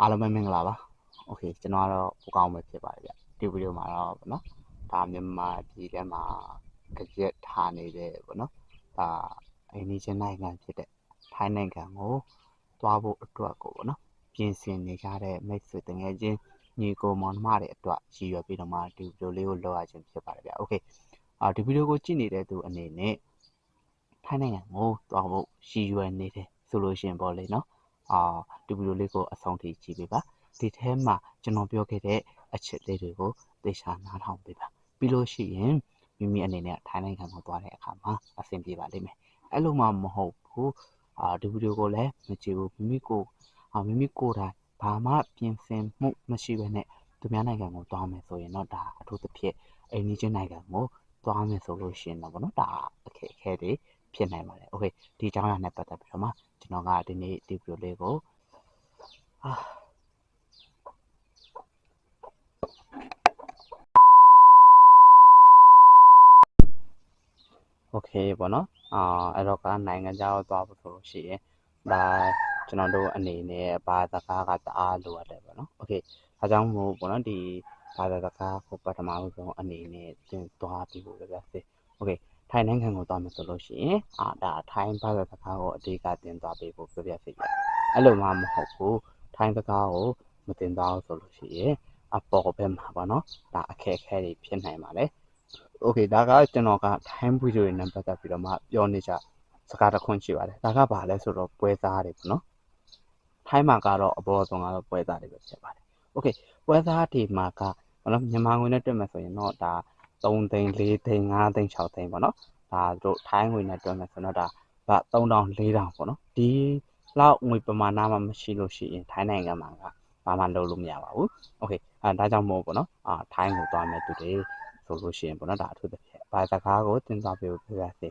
အားလုံးပဲမင်္ဂလာပါโอเคကျွန်တော်ကတော့ပိုကောင်းပဲဖြစ်ပါတယ်ဗျဒီဗီဒီယိုမှာတော့ဗောနော်ဒါမြန်မာပြည်ထဲမှာကြက်ထားနေတဲ့ဗောနော်ဒါအိန္ဒိယနိုင်ငံဖြစ်တဲ့ထိုင်းနိုင်ငံကိုသွားဖို့အတွက်ကိုဗောနော်ပြင်ဆင်နေကြတဲ့မိတ်ဆွေတငယ်ချင်းညီကိုမောင်နှမတွေအတွက်ရည်ရွယ်ပြီးတော့မှဒီဗီဒီယိုလေးကိုလောက်ရခြင်းဖြစ်ပါတယ်ဗျโอเคအာဒီဗီဒီယိုကိုကြည့်နေတဲ့သူအနေနဲ့ထိုင်းနိုင်ငံကိုသွားဖို့ရည်ရွယ်နေတယ်ဆိုလို့ရှိရင်ပေါ့လေနော် အာဒီဗီဒီယိုလေးကိုအဆုံးထိကြည့်ပေးပါဒီထဲမှာကျွန်တော်ပြောခဲ့တဲ့အချက်လေးတွေကိုသိချာနားထောင်ပေးပါပြီးလို့ရှိရင်မိမိအနေနဲ့ထိုင်းနိုင်ငံကိုသွားတဲ့အခါမှာအဆင်ပြေပါလိမ့်မယ်အဲ့လိုမှမဟုတ်ဘူးအာဒီဗီဒီယိုကိုလည်းမကြည့်ဘူးမိမိကိုမိမိကိုယ်တိုင်ဘာမှပြင်ဆင်မှုမရှိဘဲနဲ့သူများနိုင်ငံကိုသွားမယ်ဆိုရင်တော့ဒါအထူးသဖြင့်အိန္ဒိယနိုင်ငံကိုသွားမယ်ဆိုလို့ရှိရင်တော့ဗောနော်ဒါအခက်အခဲတွေဖြစ်နိုင်ပါတယ်။ Okay ဒီအကြောင်းအရာနဲ့ပတ်သက်ပြီးတော့မှ ကျွန်တော်ကဒီနေ့ဒီဗီဒီယိုလေးကိုအာโอเคပေါ့နော်အာအဲ့တော့ကနိုင်ငံခြားကိုသွားဖို့ဆိုလို့ရှိရင်ဒါကျွန်တော်တို့အနေနဲ့ဘာစကားကတအားလိုရတယ်ပေါ့နော်โอเคဒါကြောင့်မို့ပေါ့နော်ဒီဘာသာစကားကိုပထမဆုံးအနေနဲ့သင်သွားပြီးဖို့ပဲစေโอเค ထိုင်းနိုင်ငံကိုသွားမယ်ဆိုလို့ရှိရင်အာဒါထိုင်းဘာသာစကားကိုအဓိကသင်သွားပေးဖို့ပြပြစေတယ်အဲ့လိုမှမဟုတ်ဘူးထိုင်းစကားကိုမသင်သွားဘူးဆိုလို့ရှိရင်အပေါ်ဘက်မှာပေါ့နော်ဒါအခက်အခဲတွေဖြစ်နိုင်ပါတယ်โอเคဒါကကျွန်တော်ကထိုင်းဗီဒီယိုတွေနဲ့ပတ်သက်ပြီးတော့မှပြောနေကြစကားတစ်ခွန်းရှိပါတယ်ဒါကဘာလဲဆိုတော့ပွဲစားတွေပေါ့နော်ထိုင်းမှာကတော့အပေါ်ဆုံးကတော့ပွဲစားတွေပဲဖြစ်ပါတယ်โอเคပွဲစားတွေမှာကဘာလို့မြန်မာငွေနဲ့တွက်မယ်ဆိုရင်တော့ဒါ 3သိန်း4သိန်း5သိန်း6သိန်းပေါ့နော်ဒါတို့ထိုင်းငွေနဲ့တွက်မယ်ဆိုတော့ဒါဗတ်3000 4000ပေါ့နော်ဒီလောက်ငွေပမာဏမှမရှိလို့ရှိရင်ထိုင်းနိုင်ငံမှာကဘာမှလုပ်လို့မရပါဘူးโอเคအဲဒါကြောင့်မို့ပေါ့နော်အာထိုင်းကိုသွားမယ်သူတွေဆိုလို့ရှိရင်ပေါ့နော်ဒါအထူးသဖြင့်ဘာစကားကိုသင်သွားပေးဖို့ပြရစေ